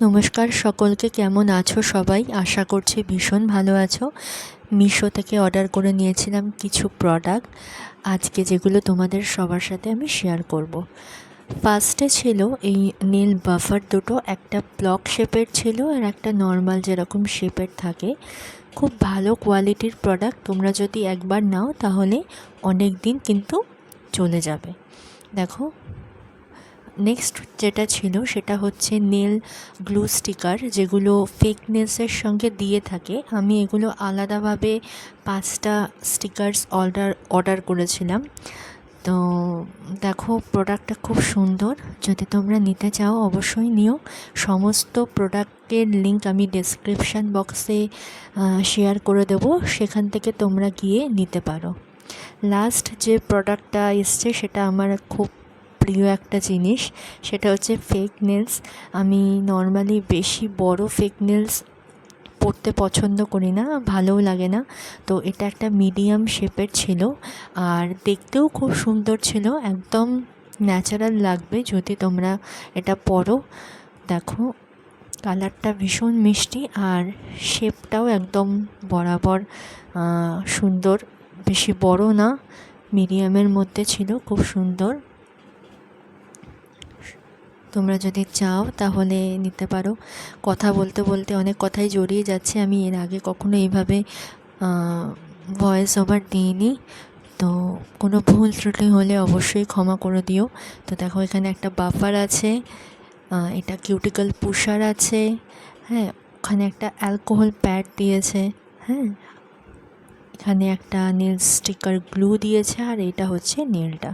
নমস্কার সকলকে, কেমন আছো সবাই? আশা করছি ভীষণ ভালো আছো। মিশো থেকে অর্ডার করে নিয়েছিলাম কিছু প্রোডাক্ট আজকে যেগুলো তোমাদের সবার সাথে আমি শেয়ার করব। ফার্স্টে ছিল এই নীল বাফার দুটো। একটা ব্লক শেপের ছিল আর একটা নর্মাল যেরকম শেপের থাকে। খুব ভালো কোয়ালিটির প্রোডাক্ট তোমরা যদি একবার নাও তাহলে অনেক দিন কিন্তু চলে যাবে। দেখো নেক্সট যেটা ছিল সেটা হচ্ছে নেল গ্লু স্টিকার যেগুলো ফেক নেলসের সঙ্গে দিয়ে থাকে। আমি এগুলো আলাদাভাবে পাঁচটা স্টিকার্স অর্ডার অর্ডার করেছিলাম। তো দেখো প্রোডাক্টটা খুব সুন্দর। যদি তোমরা নিতে চাও, অবশ্যই নিও। সমস্ত প্রোডাক্টের লিঙ্ক আমি ডেসক্রিপশান বক্সে শেয়ার করে দেবো। সেখান থেকে তোমরা গিয়ে নিতে পারো। লাস্ট যে প্রোডাক্টটা এসছে, সেটা আমার খুব প্রিয় একটা জিনিস, সেটা হচ্ছে ফেক নেলস আমি নর্মালি বেশি বড় ফেক নেলস পরতে পছন্দ করি না, ভালোও লাগে না। তো এটা একটা মিডিয়াম শেপের ছিল, আর দেখতেও খুব সুন্দর ছিল, একদম ন্যাচারাল লাগবে যদি তোমরা এটা পরো। দেখো কালারটা ভীষণ মিষ্টি, আর শেপটাও একদম বরাবর সুন্দর। বেশি বড় না মিডিয়ামের মধ্যে ছিল, খুব সুন্দর। তোমরা যদি চাও তাহলে নিতে পারো। কথা বলতে বলতে অনেক কথাই জড়িয়ে যাচ্ছে। আমি এর আগে কখনো এইভাবে ভয়েস ওভার দিইনি। তো কোনো ভুল ত্রুটি হলে অবশ্যই ক্ষমা করে দিও। তো দেখো এখানে একটা বাফার আছে এটা কিউটিক্যাল পুষার আছে হ্যাঁ ওখানে একটা অ্যালকোহল প্যাড দিয়েছে হ্যাঁ এখানে একটা নীল স্টিকার গ্লু দিয়েছে, আর এটা হচ্ছে নীলটা